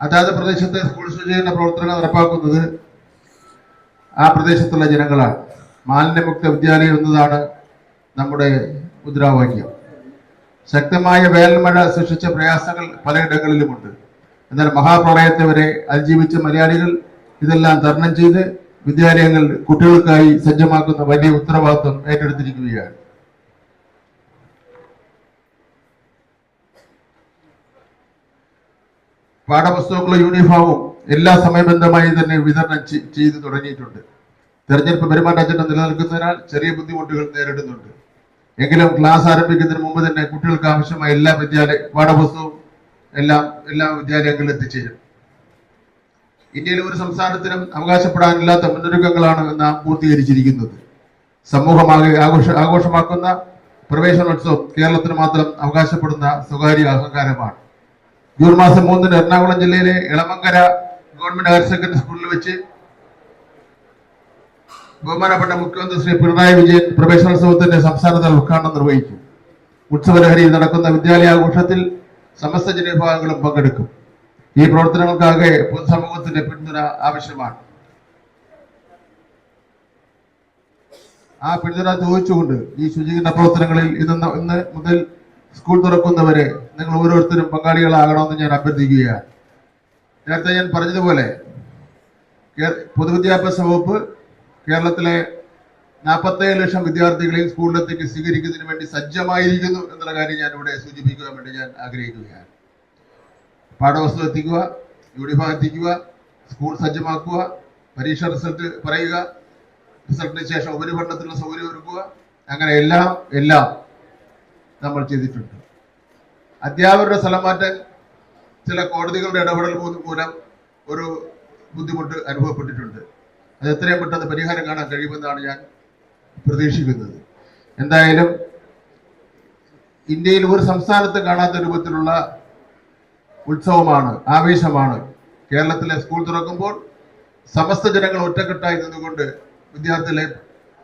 അതാത് പ്രദേശത്തെ സ്കൂൾ ശുചീകരണ പ്രവർത്തനങ്ങൾ നടപ്പാക്കുന്നത് ആ പ്രദേശത്തുള്ള ജനങ്ങളാണ്. മാലിന്യമുക്ത വിദ്യാലയം എന്നതാണ് നമ്മുടെ മുദ്രാവാക്യം. ശക്തമായ വേനൽമഴ സൃഷ്ടിച്ച പ്രയാസങ്ങൾ പലയിടങ്ങളിലുമുണ്ട്. എന്നാൽ മഹാപ്രളയത്തെ വരെ അതിജീവിച്ച മലയാളികൾ ഇതെല്ലാം തരണം ചെയ്ത് വിദ്യാലയങ്ങൾ കുട്ടികൾക്കായി സജ്ജമാക്കുന്ന വലിയ ഉത്തരവാദിത്വം ഏറ്റെടുത്തിരിക്കുകയാണ്. പാഠപുസ്തകങ്ങളും യൂണിഫോമും എല്ലാ സമയബന്ധമായി തന്നെ വിതരണം ചെയ്തു തുടങ്ങിയിട്ടുണ്ട്. തെരഞ്ഞെടുപ്പ് പെരുമാറ്റച്ചട്ടം നിലനിൽക്കുന്നതിനാൽ ചെറിയ ബുദ്ധിമുട്ടുകൾ നേരിടുന്നുണ്ട്. എങ്കിലും ക്ലാസ് ആരംഭിക്കുന്നതിന് മുമ്പ് തന്നെ കുട്ടികൾക്ക് ആവശ്യമായ എല്ലാ വിദ്യാലയ പാഠപുസ്തകവും എല്ലാം എല്ലാ വിദ്യാലയങ്ങളിലും എത്തിച്ചേരും. ഇന്ത്യയിലെ ഒരു സംസ്ഥാനത്തിനും അവകാശപ്പെടാനില്ലാത്ത മുന്നൊരുക്കങ്ങളാണ് നാം പൂർത്തീകരിച്ചിരിക്കുന്നത്. സമൂഹമാകെ ആഘോഷ ആഘോഷമാക്കുന്ന പ്രവേശനോത്സവം കേരളത്തിന് മാത്രം അവകാശപ്പെടുന്ന സ്വകാര്യ അഹങ്കാരമാണ്. ജൂൺ മാസം മൂന്നിന് എറണാകുളം ജില്ലയിലെ ഇളമങ്കര ഗവൺമെന്റ് ഹയർ സെക്കൻഡറി സ്കൂളിൽ വെച്ച് ബഹുമാനപ്പെട്ട മുഖ്യമന്ത്രി ശ്രീ പിണറായി വിജയൻ പ്രവേശനോത്സവത്തിന്റെ സംസ്ഥാനതല ഉദ്ഘാടനം നിർവഹിക്കും ഉത്സവലഹരിയിൽ നടക്കുന്ന വിദ്യാലയാഘോഷത്തിൽ സമസ്ത ജനവിഭാഗങ്ങളും പങ്കെടുക്കും. ഈ പ്രവർത്തനങ്ങൾക്കാകെ പൊതുസമൂഹത്തിന്റെ പിന്തുണ ആവശ്യമാണ്. ആ പിന്തുണ ചോദിച്ചുകൊണ്ട് ഈ ശുചീകരണ പ്രവർത്തനങ്ങളിൽ ഇന്ന് ഇന്ന് മുതൽ സ്കൂൾ തുറക്കുന്നവരെ നിങ്ങൾ ഓരോരുത്തരും പങ്കാളികളാകണമെന്ന് ഞാൻ അഭ്യർത്ഥിക്കുകയാണ്. നേരത്തെ ഞാൻ പറഞ്ഞതുപോലെ പൊതുവിദ്യാഭ്യാസ വകുപ്പ് കേരളത്തിലെ നാൽപ്പത്തേഴ് ലക്ഷം വിദ്യാർത്ഥികളെയും സ്കൂളിലേക്ക് സ്വീകരിക്കുന്നതിന് വേണ്ടി സജ്ജമായിരിക്കുന്നു എന്നുള്ള കാര്യം ഞാൻ ഇവിടെ സൂചിപ്പിക്കുവാൻ വേണ്ടി ഞാൻ ആഗ്രഹിക്കുകയാണ്. പാഠവസ്തു എത്തിക്കുക യൂണിഫോം എത്തിക്കുക സ്കൂൾ സജ്ജമാക്കുക പരീക്ഷ റിസൾട്ട് പറയുക റിസൾട്ടിന് ശേഷം ഉപരിപഠനത്തിനുള്ള സൗകര്യം ഒരുക്കുക അങ്ങനെ എല്ലാം എല്ലാം നമ്മൾ ചെയ്തിട്ടുണ്ട്. അധ്യാപകരുടെ സ്ഥലം മാറ്റാൻ ചില കോടതികളുടെ ഇടപെടൽ മൂലം ഒരു ബുദ്ധിമുട്ട് അനുഭവപ്പെട്ടിട്ടുണ്ട്. അത് എത്രയും പെട്ടെന്ന് പരിഹാരം കാണാൻ കഴിയുമെന്നാണ് ഞാൻ പ്രതീക്ഷിക്കുന്നത്. എന്തായാലും ഇന്ത്യയിൽ ഒരു സംസ്ഥാനത്ത് കാണാത്ത രൂപത്തിലുള്ള ഉത്സവമാണ് ആവേശമാണ്. കേരളത്തിലെ സ്കൂൾ തുറക്കുമ്പോൾ സമസ്ത ജനങ്ങൾ ഒറ്റക്കെട്ടായി നിന്നുകൊണ്ട് വിദ്യാർത്ഥികളെ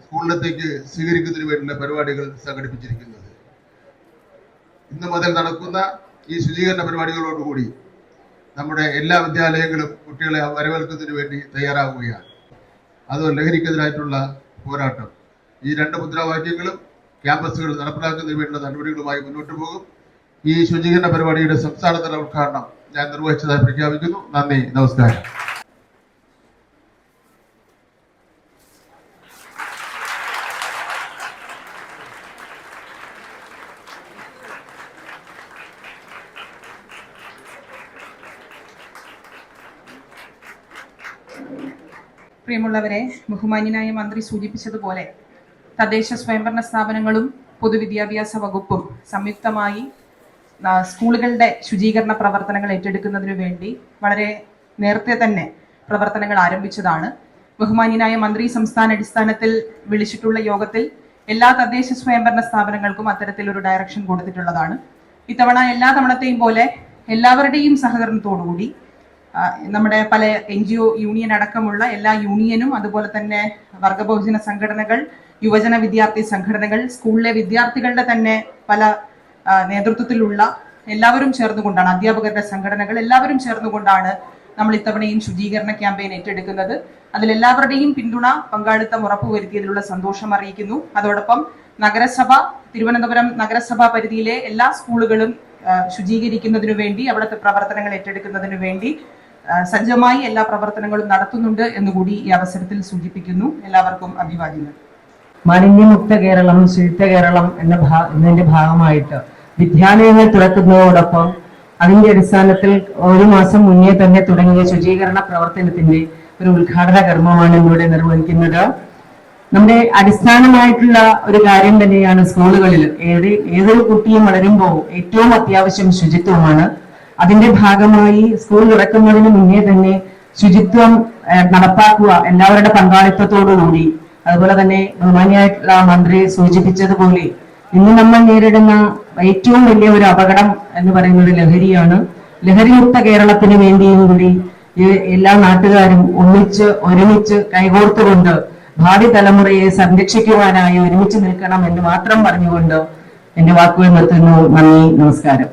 സ്കൂളിലത്തേക്ക് സ്വീകരിക്കുന്നതിന് വേണ്ടിയുള്ള പരിപാടികൾ സംഘടിപ്പിച്ചിരിക്കുന്നത്. ഇന്ന് മുതൽ നടക്കുന്ന ഈ ശുചീകരണ പരിപാടികളോടുകൂടി നമ്മുടെ എല്ലാ വിദ്യാലയങ്ങളും കുട്ടികളെ വരവേൽക്കുന്നതിന് വേണ്ടി തയ്യാറാവുകയാണ്. അത് ലഹരിക്കെതിരായിട്ടുള്ള പോരാട്ടം. ഈ രണ്ട് മുദ്രാവാക്യങ്ങളും ക്യാമ്പസുകൾ നടപ്പിലാക്കുന്നതിന് വേണ്ടിയുള്ള നടപടികളുമായി മുന്നോട്ട് പോകും. ഈ ശുചീകരണ പരിപാടിയുടെ സംസ്ഥാനതല ഉദ്ഘാടനം ഞാൻ നിർവഹിച്ചതായി പ്രഖ്യാപിക്കുന്നു. നന്ദി. നമസ്കാരം. പ്രിയമുള്ളവരെ ബഹുമാന്യനായ മന്ത്രി സൂചിപ്പിച്ചതുപോലെ തദ്ദേശ സ്വയംഭരണ സ്ഥാപനങ്ങളും പൊതുവിദ്യാഭ്യാസ വകുപ്പും സംയുക്തമായി സ്കൂളുകളുടെ ശുചീകരണ പ്രവർത്തനങ്ങൾ ഏറ്റെടുക്കുന്നതിനു വേണ്ടി വളരെ നേരത്തെ തന്നെ പ്രവർത്തനങ്ങൾ ആരംഭിച്ചതാണ്. ബഹുമാന്യനായ മന്ത്രി സംസ്ഥാന അടിസ്ഥാനത്തിൽ വിളിച്ചിട്ടുള്ള യോഗത്തിൽ എല്ലാ തദ്ദേശ സ്വയംഭരണ സ്ഥാപനങ്ങൾക്കും അത്തരത്തിലൊരു ഡയറക്ഷൻ കൊടുത്തിട്ടുള്ളതാണ്. ഇത്തവണ എല്ലാ തവണത്തെയും പോലെ എല്ലാവരുടെയും സഹകരണത്തോടുകൂടി നമ്മുടെ പല എൻ ജി ഒ യൂണിയൻ അടക്കമുള്ള എല്ലാ യൂണിയനും അതുപോലെ തന്നെ വർഗബഹുജന സംഘടനകൾ യുവജന വിദ്യാർത്ഥി സംഘടനകൾ സ്കൂളിലെ വിദ്യാർത്ഥികളുടെ തന്നെ പല നേതൃത്വത്തിലുള്ള എല്ലാവരും ചേർന്നുകൊണ്ടാണ് അധ്യാപകരുടെ സംഘടനകൾ എല്ലാവരും ചേർന്നുകൊണ്ടാണ് നമ്മൾ ഇത്തവണയും ശുചീകരണ ക്യാമ്പയിൻ ഏറ്റെടുക്കുന്നത്. അതിൽ എല്ലാവരുടെയും പിന്തുണ പങ്കാളിത്തം ഉറപ്പുവരുത്തിയതിലുള്ള സന്തോഷം അറിയിക്കുന്നു. അതോടൊപ്പം നഗരസഭ തിരുവനന്തപുരം നഗരസഭാ പരിധിയിലെ എല്ലാ സ്കൂളുകളും ശുചീകരിക്കുന്നതിനു വേണ്ടി അവിടുത്തെ പ്രവർത്തനങ്ങൾ ഏറ്റെടുക്കുന്നതിനു വേണ്ടി സജ്ജമായി എല്ലാ പ്രവർത്തനങ്ങളും നടത്തുന്നുണ്ട് എന്നുകൂടി ഈ അവസരത്തിൽ സൂചിപ്പിക്കുന്നു. എല്ലാവർക്കും അഭിവാദ്യങ്ങൾ. മാലിന്യമുക്ത കേരളം ശുചിത്വ കേരളം എന്ന എന്നതിന്റെ ഭാഗമായിട്ട് വിദ്യാലയങ്ങൾ തുറക്കുന്നതോടൊപ്പം അതിന്റെ അടിസ്ഥാനത്തിൽ ഒരു മാസം മുന്നേ തന്നെ തുടങ്ങിയ ശുചീകരണ പ്രവർത്തനത്തിന്റെ ഒരു ഉദ്ഘാടന കർമ്മമാണ് ഇവിടെ നിർവഹിക്കുന്നത്. നമ്മുടെ അടിസ്ഥാനമായിട്ടുള്ള ഒരു കാര്യം തന്നെയാണ് സ്കൂളുകളിൽ ഏത് ഏതൊരു കുട്ടിയും വളരുമ്പോൾ ഏറ്റവും അത്യാവശ്യം ശുചിത്വമാണ്. അതിന്റെ ഭാഗമായി സ്കൂൾ തുറക്കുന്നതിന് മുന്നേ തന്നെ ശുചിത്വം നടപ്പാക്കുക എല്ലാവരുടെ പങ്കാളിത്തത്തോടുകൂടി അതുപോലെ തന്നെ ബഹുമാനിയായിട്ടുള്ള മന്ത്രി സൂചിപ്പിച്ചതുപോലെ ഇന്ന് നമ്മൾ നേരിടുന്ന ഏറ്റവും വലിയ ഒരു അപകടം എന്ന് പറയുന്നത് ലഹരിയാണ്. ലഹരിമുക്ത കേരളത്തിന് വേണ്ടിയും കൂടി എല്ലാ നാട്ടുകാരും ഒന്നിച്ച് ഒരുമിച്ച് കൈകോർത്തുകൊണ്ട് ഭാവി തലമുറയെ സംരക്ഷിക്കുവാനായി ഒരുമിച്ച് നിൽക്കണം എന്ന് മാത്രം പറഞ്ഞുകൊണ്ട് എന്റെ വാക്കുകൾ നിർത്തുന്നു. നന്ദി നമസ്കാരം.